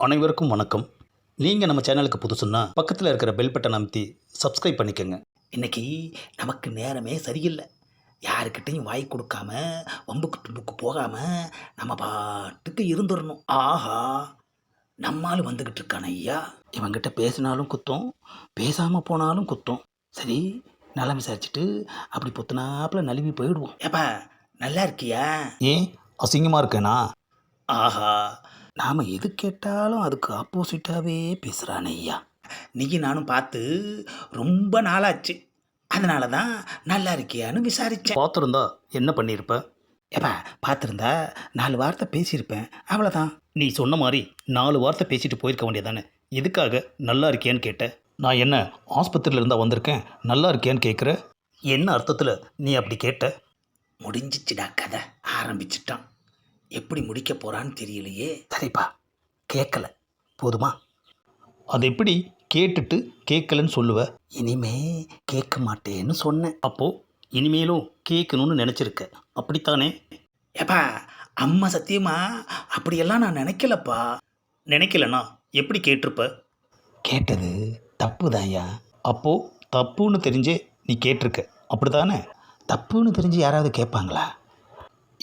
அனைவருக்கும் வணக்கம். நீங்கள் நம்ம சேனலுக்கு புதுசுன்னா பக்கத்தில் இருக்கிற பெல் பட்டன் அமைத்தி சப்ஸ்கிரைப் பண்ணிக்கோங்க. இன்னைக்கு நமக்கு நேரமே சரியில்லை. யாருக்கிட்டையும் வாய் கொடுக்காம வம்புக்கு தும்புக்கு போகாம நம்ம பாட்டுக்கு இருந்துடணும் ஆஹா! நம்மால் வந்துக்கிட்டு இருக்கான ஐயா. இவங்கிட்ட பேசினாலும் குத்தம் பேசாமல் போனாலும் குத்தம். சரி நலம் விசாரிச்சுட்டு அப்படி பொத்துனாப்புல நழுவி போயிடுவோம். ஏப்பா நல்லா இருக்கியா? ஏன் அசிங்கமாக இருக்கேனா? ஆஹா! நாம் எது கேட்டாலும் அதுக்கு ஆப்போசிட்டாகவே பேசுகிறானே ஐயா. நீயும் நானும் பார்த்து ரொம்ப நாளாச்சு. அதனால தான் நல்லா இருக்கியான்னு விசாரித்தேன் பார்த்துருந்தா என்ன பண்ணியிருப்ப? ஏப்பா பார்த்துருந்தா நாலு வார்த்தை பேசியிருப்பேன். அவ்வளோதான் நீ சொன்ன மாதிரி நாலு வார்த்தை பேசிட்டு போயிருக்க வேண்டியதானே? எதுக்காக நல்லா இருக்கியான்னு கேட்ட? நான் என்ன ஆஸ்பத்திரியில் இருந்தால் வந்திருக்கேன் நல்லா இருக்கியான்னு கேட்குற என்ன அர்த்தத்தில் நீ அப்படி கேட்ட? முடிஞ்சிச்சுடா கதை. ஆரம்பிச்சிட்டான். எப்படி முடிக்க போகிறான்னு தெரியலையே. சரிப்பா கேட்கல போதுமா? அது எப்படி கேட்டுட்டு கேட்கலன்னு சொல்லுவ? இனிமே கேட்க மாட்டேன்னு சொன்னேன். அப்போது இனிமேலும் கேட்கணும்னு நினச்சிருக்க. அப்படித்தானே? ஏப்பா அம்மா சத்தியமா அப்படியெல்லாம் நான் நினைக்கலப்பா. நினைக்கலனா எப்படி கேட்டிருப்ப? கேட்டது தப்பு தான்யா அப்போது தப்புன்னு தெரிஞ்சே நீ கேட்டிருக்க. அப்படித்தானே? தப்புன்னு தெரிஞ்சு யாராவது கேட்பாங்களா?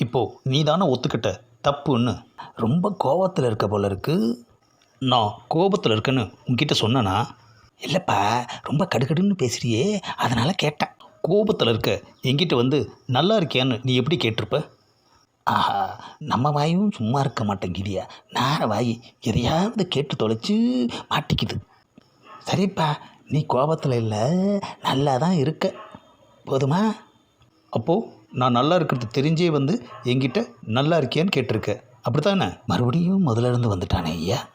இப்போது நீ தானே ஒத்துக்கிட்ட. தப்புன்னு ரொம்ப கோபத்தில் இருக்க போல இருக்கு. நான் கோபத்தில் இருக்கேன்னு உங்ககிட்ட சொன்னேனா? இல்லைப்பா ரொம்ப கடுகடுன்னு பேசுறியே. அதனால் கேட்டேன். கோபத்தில் இருக்க எங்கிட்ட வந்து நல்லா இருக்கியான்னு நீ எப்படி கேட்டிருப்ப? ஆஹா நம்ம வாயும் சும்மா இருக்க மாட்டேங்குதியா நேர வாய் எதையாவது கேட்டு தொலைச்சி மாட்டிக்குது. சரிப்பா நீ கோபத்தில் இல்லை நல்லா தான் இருக்க. போதுமா? அப்போது நான் நல்லா இருக்கிறது தெரிஞ்சே வந்து என்கிட்ட நல்லா இருக்கியான்னு கேட்டிருக்க. அப்படித்தானே? மறுபடியும் முதல்ல இருந்து வந்துட்டானே ஐயா.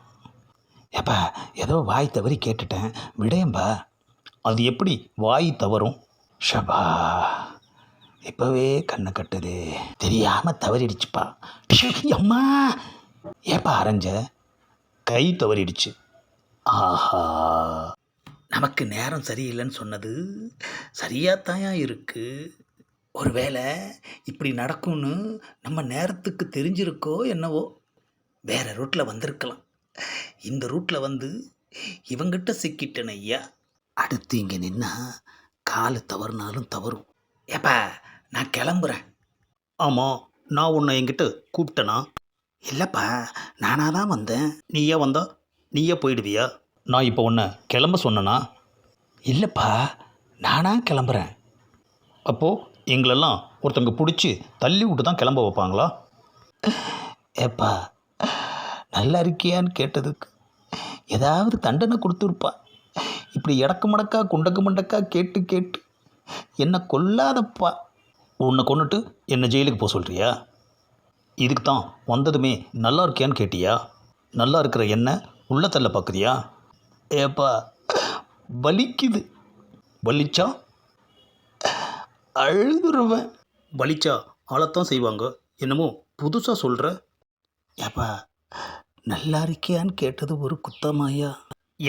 ஏப்பா ஏதோ வாய் தவறி கேட்டுட்டேன். விடேம்பா அது எப்படி வாய் தவறும்? ஷபா. இப்போவே கண்ணை கட்டுது. தெரியாமல் தவறிடுச்சுப்பா. அம்மா. ஏப்பா அரைஞ்ச? கை தவறிடுச்சு. ஆஹா. நமக்கு நேரம் சரியில்லைன்னு சொன்னது சரியாத்தாயா இருக்குது ஒருவேளை இப்படி நடக்கும்னு நம்ம நேரத்துக்கு தெரிஞ்சிருக்கோ என்னவோ? வேற ரூட்டில் வந்திருக்கலாம். இந்த ரூட்டில் வந்து இவங்கிட்ட சிக்கிட்டேன் ஐயா. அடுத்து இங்கே நின்னா காலு தவறுனாலும் தவறும். ஏப்பா நான் கிளம்புறேன். ஆமாம் நான் உன்னை என்கிட்ட கூப்பிட்டேனா? இல்லைப்பா நானாக தான் வந்தேன். நீயே வந்தா? நீயே போயிடுவியா? நான் இப்போ உன்னை கிளம்ப சொன்னனா? இல்லைப்பா நானாக கிளம்புறேன். அப்போது எங்களெல்லாம் ஒருத்தங்க பிடிச்சி தள்ளி விட்டு தான் கிளம்ப வைப்பாங்களா? ஏப்பா நல்லா இருக்கியான்னு கேட்டதுக்கு ஏதாவது தண்டனை கொடுத்துருப்பா. இப்படி இடக்கு மடக்கா குண்டக்கு மண்டக்கா கேட்டு கேட்டு என்னை கொல்லாதப்பா. உன்னை கொண்டுட்டு என்னை ஜெயிலுக்கு போக சொல்கிறியா இதுக்கு தான் வந்ததுமே நல்லா இருக்கியான்னு கேட்டியா? நல்லா இருக்கிற என்ன உள்ள தள்ள பார்க்குறியா ஏப்பா வலிக்குது. வலிச்சா அழுதுருவேன். வலிச்சா ஆளத்தான் செய்வாங்க. என்னமோ புதுசாக சொல்கிற ஏப்பா நல்லா இருக்கியான்னு கேட்டது ஒரு குத்தமாயா?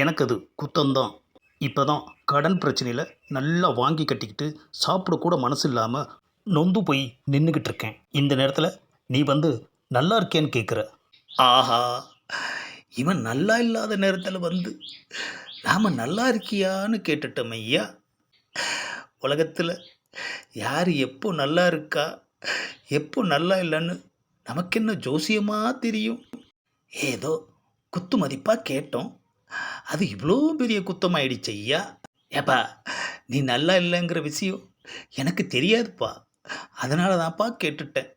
எனக்கு அது குத்தம்தான். இப்போ தான் கடன் பிரச்சனையில் நல்லா வாங்கி கட்டிக்கிட்டு சாப்பிடக்கூட மனசு இல்லாமல் நொந்து போய் நின்றுக்கிட்டு இருக்கேன் இந்த நேரத்தில் நீ வந்து நல்லா இருக்கேன்னு கேட்குற ஆஹா இவன் நல்லா இல்லாத நேரத்தில் வந்து நாம் நல்லா இருக்கியான்னு கேட்டுட்டோம் ஐயா. உலகத்தில் யார் எப்போ நல்லா இருக்கா? எப்போ நல்லா இல்லைன்னு நமக்கு என்ன ஜோசியமாக தெரியும்? ஏதோ குத்து மதிப்பாக கேட்டோம். அது இவ்வளோ பெரிய குத்தமாயிடுச்சு ஐயா. ஏப்பா நீ நல்லா இல்லைங்கிற விஷயம் எனக்கு தெரியாதுப்பா. அதனால தான்ப்பா கேட்டுட்டேன்.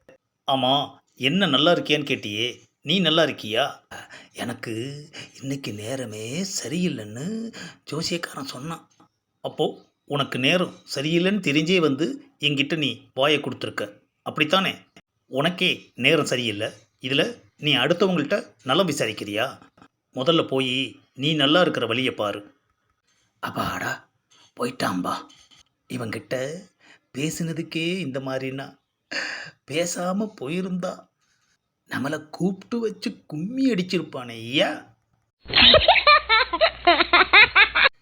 ஆமாம் என்ன நல்லா இருக்கியான்னு கேட்டியே. நீ நல்லா இருக்கியா? எனக்கு இன்னைக்கு நேரமே சரியில்லைன்னு ஜோசியக்காரன் சொன்னான். அப்போது உனக்கு நேரம் சரியில்லைன்னு தெரிஞ்சே வந்து என்கிட்ட நீ வாயை கொடுத்துருக்க. அப்படித்தானே? உனக்கே நேரம் சரியில்லை. இதில் நீ அடுத்தவங்கள்ட்ட நலம் விசாரிக்கிறியா? முதல்ல போய் நீ நல்லா இருக்கிற வழியை பாரு. அப்பாடா போயிட்டாம்பா இவங்கிட்ட பேசினதுக்கே இந்த மாதிரினா பேசாமல் போயிருந்தா. நம்மளை கூப்பிட்டு வச்சு கும்மி அடிச்சிருப்பானே ஐயா.